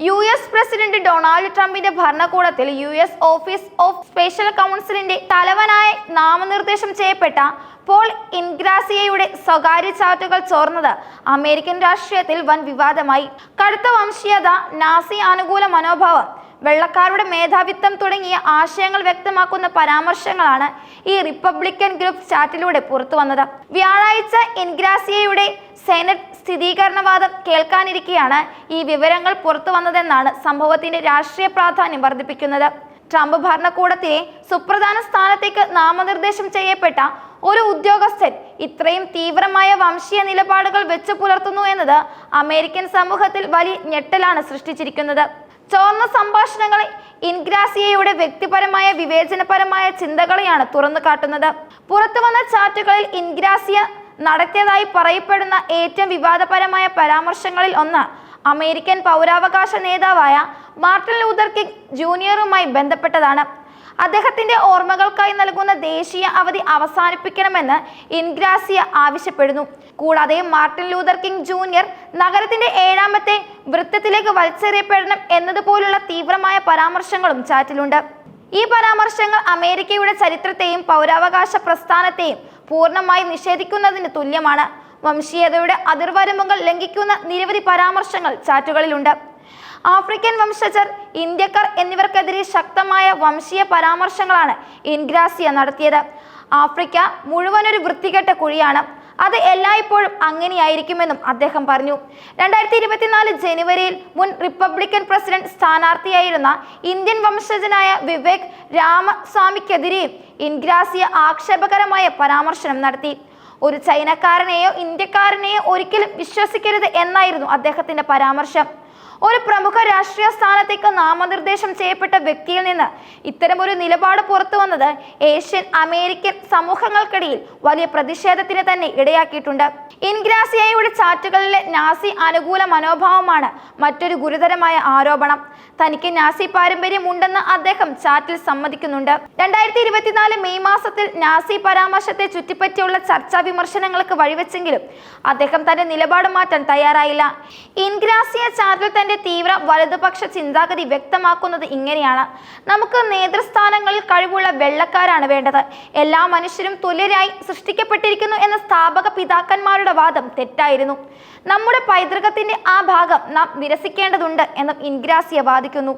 U S president Donald ട്രംപിന്റെ ഭരണകൂടത്തിൽ U S office of special കൗൺസിലിന്റെ തലവനായി നാമനിർദ്ദേശം ചെയ്യപ്പെട്ട പോൾ ഇൻഗ്രാസിയയുടെ സ്വകാര്യ ചാറ്റുകൾ ചോർന്നത് അമേരിക്കൻ രാഷ്ട്രീയത്തിൽ വൻ വിവാദമായി. കടുത്ത വംശീയത നാസി അനുകൂല മനോഭാവം വെള്ളക്കാരുടെ മേധാവിത്വം തുടങ്ങിയ ആശയങ്ങൾ വ്യക്തമാക്കുന്ന പരാമർശങ്ങളാണ് ഈ റിപ്പബ്ലിക്കൻ ഗ്രൂപ്പ് ചാറ്റിലൂടെ പുറത്തു വന്നത് വ്യാഴാഴ്ച ഇൻഗ്രാസിയയുടെ സെനറ്റ് സ്ഥിരീകരണവാദം കേൾക്കാനിരിക്കെയാണ് ഈ വിവരങ്ങൾ പുറത്തു വന്നതെന്നാണ് സംഭവത്തിന്റെ രാഷ്ട്രീയ പ്രാധാന്യം വർദ്ധിപ്പിക്കുന്നത്. ട്രംപ് ഭരണകൂടത്തിലെ സുപ്രധാന സ്ഥാനത്തേക്ക് നാമനിർദ്ദേശം ചെയ്യപ്പെട്ട ഒരു ഉദ്യോഗസ്ഥൻ ഇത്രയും തീവ്രമായ വംശീയ നിലപാടുകൾ വെച്ചു പുലർത്തുന്നു എന്നത് അമേരിക്കൻ സമൂഹത്തിൽ വലിയ ഞെട്ടലാണ് സൃഷ്ടിച്ചിരിക്കുന്നത്. ചോർന്ന സംഭാഷണങ്ങളെ ഇൻഗ്രാസിയയുടെ വ്യക്തിപരമായ വിവേചനപരമായ ചിന്തകളെയാണ് തുറന്നു കാട്ടുന്നത്. പുറത്തു വന്ന ചാറ്റുകളിൽ ഇൻഗ്രാസിയ നടത്തിയതായി പറയപ്പെടുന്ന ഏറ്റവും വിവാദപരമായ പരാമർശങ്ങളിൽ ഒന്ന് അമേരിക്കൻ പൗരാവകാശ നേതാവായ മാർട്ടിൻ ലൂതർ കിങ് ജൂനിയറുമായി ബന്ധപ്പെട്ടതാണ്. അദ്ദേഹത്തിന്റെ ഓർമ്മകൾക്കായി നൽകുന്ന ദേശീയ അവധി അവസാനിപ്പിക്കണമെന്ന് ഇൻഗ്രാസിയ ആവശ്യപ്പെടുന്നു. കൂടാതെ മാർട്ടിൻ ലൂതർ കിങ് ജൂനിയർ നഗരത്തിന്റെ ഏഴാമത്തെ വൃത്തത്തിലേക്ക് വലിച്ചെറിയപ്പെടണം എന്നതുപോലുള്ള തീവ്രമായ പരാമർശങ്ങളും ചാറ്റിലുണ്ട്. ഈ പരാമർശങ്ങൾ അമേരിക്കയുടെ ചരിത്രത്തെയും പൗരാവകാശ പ്രസ്ഥാനത്തെയും പൂർണമായി നിഷേധിക്കുന്നതിന് തുല്യമാണ്. വംശീയതയുടെ അതിർവരമ്പുകൾ ലംഘിക്കുന്ന നിരവധി പരാമർശങ്ങൾ ചാറ്റുകളിലുണ്ട്. ആഫ്രിക്കൻ വംശജർ ഇന്ത്യക്കാർ എന്നിവർക്കെതിരെ ശക്തമായ വംശീയ പരാമർശങ്ങളാണ് ഇൻഗ്രാസിയ നടത്തിയത്. ആഫ്രിക്ക മുഴുവനൊരു വൃത്തികെട്ട കുഴിയാണ്. അത് എല്ലായ്പ്പോഴും അങ്ങനെയായിരിക്കുമെന്നും അദ്ദേഹം പറഞ്ഞു. രണ്ടായിരത്തി ഇരുപത്തിനാല് ജനുവരിയിൽ മുൻ റിപ്പബ്ലിക്കൻ പ്രസിഡന്റ് സ്ഥാനാർത്ഥിയായിരുന്ന ഇന്ത്യൻ വംശജനായ വിവേക് രാമസ്വാമിക്കെതിരെയും ഇൻഗ്രാസിയ ആക്ഷേപകരമായ പരാമർശനം നടത്തി. ഒരു ചൈനക്കാരനെയോ ഇന്ത്യക്കാരനെയോ ഒരിക്കലും വിശ്വസിക്കരുത് എന്നായിരുന്നു അദ്ദേഹത്തിന്റെ പരാമർശം. ഒരു പ്രമുഖ രാഷ്ട്രീയ സ്ഥാനത്തേക്ക് നാമനിർദ്ദേശം ചെയ്യപ്പെട്ട വ്യക്തിയിൽ നിന്ന് ഇത്തരമൊരു നിലപാട് പുറത്തു വന്നത് ഏഷ്യൻ അമേരിക്കൻ സമൂഹങ്ങൾക്കിടയിൽ വലിയ പ്രതിഷേധത്തിന് തന്നെ ഇടയാക്കിയിട്ടുണ്ട്. ഇൻഗ്രാസിയയുടെ ചാറ്റുകളിലെ നാസി അനുകൂല മനോഭാവമാണ് മറ്റൊരു ഗുരുതരമായ ആരോപണം. തനിക്ക് നാസി പാരമ്പര്യം ഉണ്ടെന്ന് അദ്ദേഹം ചാറ്റിൽ സമ്മതിക്കുന്നുണ്ട്. രണ്ടായിരത്തി ഇരുപത്തിനാല് മെയ് മാസത്തിൽ നാസി പരാമർശത്തെ ചുറ്റിപ്പറ്റിയുള്ള ചർച്ചാ വിമർശനങ്ങൾക്ക് വഴിവെച്ചെങ്കിലും അദ്ദേഹം തന്റെ നിലപാട് മാറ്റാൻ തയ്യാറായില്ല. ഇൻഗ്രാസിയ ചാറ്റിൽ തന്റെ തീവ്ര വലതുപക്ഷ ചിന്താഗതി വ്യക്തമാക്കുന്നത് ഇങ്ങനെയാണ്. നമുക്ക് നേതൃസ്ഥാനങ്ങളിൽ കഴിവുള്ള വെള്ളക്കാരാണ് വേണ്ടത്. എല്ലാ മനുഷ്യരും തുല്യരായി സൃഷ്ടിക്കപ്പെട്ടിരിക്കുന്നു എന്ന സ്ഥാപക പിതാക്കന്മാരുടെ വാദം തെറ്റായിരുന്നു. നമ്മുടെ പൈതൃകത്തിന്റെ ആ ഭാഗം നാം നിരസിക്കേണ്ടതുണ്ട് എന്നും ഇൻഗ്രാസിയ വാദിക്കുന്നു.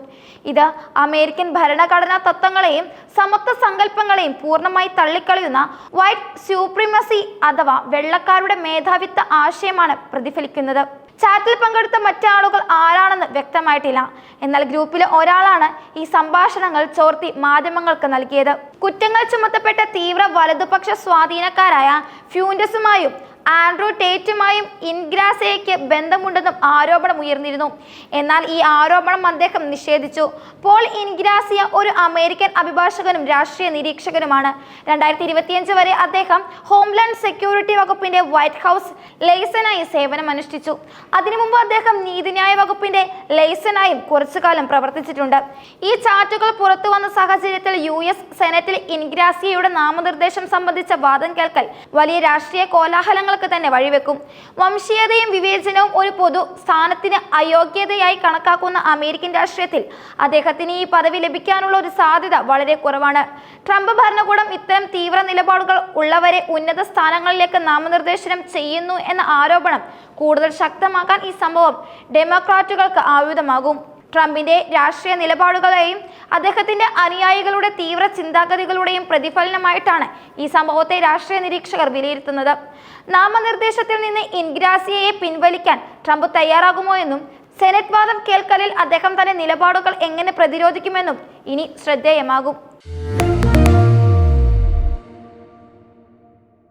ഇത് അമേരിക്കൻ ഭരണഘടനാ തത്വങ്ങളെയും സമത്വ സങ്കല്പങ്ങളെയും പൂർണമായി തള്ളിക്കളയുന്ന വൈറ്റ് സ്യൂപ്രിമസി അഥവാ വെള്ളക്കാരുടെ മേധാവിത്വ ആശയമാണ് പ്രതിഫലിക്കുന്നത്. ചാറ്റിൽ പങ്കെടുത്ത മറ്റാളുകൾ ആരാണെന്ന് വ്യക്തമായിട്ടില്ല. എന്നാൽ ഗ്രൂപ്പിലെ ഒരാളാണ് ഈ സംഭാഷണങ്ങൾ ചോർത്തി മാധ്യമങ്ങൾക്ക് നൽകിയത്. കുറ്റങ്ങൾ ചുമത്തപ്പെട്ട തീവ്ര വലതുപക്ഷ സ്വാധീനക്കാരായ ഫ്യൂൻഡസുമായും ആൻഡ്രൂ ടേറ്റുമായും ഇൻഗ്രാസയ്ക്ക് ബന്ധമുണ്ടെന്നും ആരോപണം ഉയർന്നിരുന്നു. എന്നാൽ ഈ ആരോപണം അദ്ദേഹം നിഷേധിച്ചു. പോൾ ഇൻഗ്രാസിയ ഒരു അമേരിക്കൻ അഭിഭാഷകനും രാഷ്ട്രീയ നിരീക്ഷകനുമാണ്. രണ്ടായിരത്തി ഇരുപത്തിയഞ്ച് വരെ അദ്ദേഹം ഹോംലാൻഡ് സെക്യൂരിറ്റി വകുപ്പിന്റെ വൈറ്റ് ഹൗസ് സേവനം അനുഷ്ഠിച്ചു. അതിനു മുമ്പ് അദ്ദേഹം നീതിന്യായ വകുപ്പിന്റെ ലെയ്സനായും കുറച്ചുകാലം പ്രവർത്തിച്ചിട്ടുണ്ട്. ഈ ചാറ്റുകൾ പുറത്തു വന്ന സാഹചര്യത്തിൽ യു എസ് സെനറ്റിൽ ഇൻഗ്രാസിയയുടെ നാമനിർദ്ദേശം സംബന്ധിച്ച വാദം കേൾക്കൽ വലിയ രാഷ്ട്രീയ കോലാഹലങ്ങൾക്ക് തന്നെ വഴിവെക്കും. വംശീയതയും വിവേചനവും ഒരു പൊതു സ്ഥാനത്തിന് അയോഗ്യതയായി കണക്കാക്കുന്ന അമേരിക്കൻ രാഷ്ട്രീയത്തിൽ അദ്ദേഹത്തിന് ഈ പദവി ലഭിക്കാനുള്ള ഒരു സാധ്യത വളരെ കുറവാണ്. ട്രംപ് ഭരണകൂടം ഇത്തരം തീവ്ര നിലപാടുകൾ ഉള്ളവരെ ഉന്നത സ്ഥാനങ്ങളിലേക്ക് നാമനിർദ്ദേശനം ചെയ്യുന്നു എന്ന ആരോപണം കൂടുതൽ ശക്തമാക്കാൻ ഈ സംഭവം ഡെമോക്രാറ്റുകൾക്ക് ആയുധമാകും. ട്രംപിന്റെ രാഷ്ട്രീയ നിലപാടുകളെയും അദ്ദേഹത്തിന്റെ അനുയായികളുടെ തീവ്ര ചിന്താഗതികളുടെയും പ്രതിഫലനമായിട്ടാണ് ഈ സംഭവത്തെ രാഷ്ട്രീയ നിരീക്ഷകർ വിലയിരുത്തുന്നത്. നാമനിർദ്ദേശത്തിൽ നിന്ന് ഇൻഗ്രാസിയയെ പിൻവലിക്കാൻ ട്രംപ് തയ്യാറാകുമോ എന്നും സെനറ്റ് വാദം കേൾക്കലിൽ അദ്ദേഹം തന്റെ നിലപാടുകൾ എങ്ങനെ പ്രതിരോധിക്കുമെന്നും ഇനി ശ്രദ്ധേയമാകും.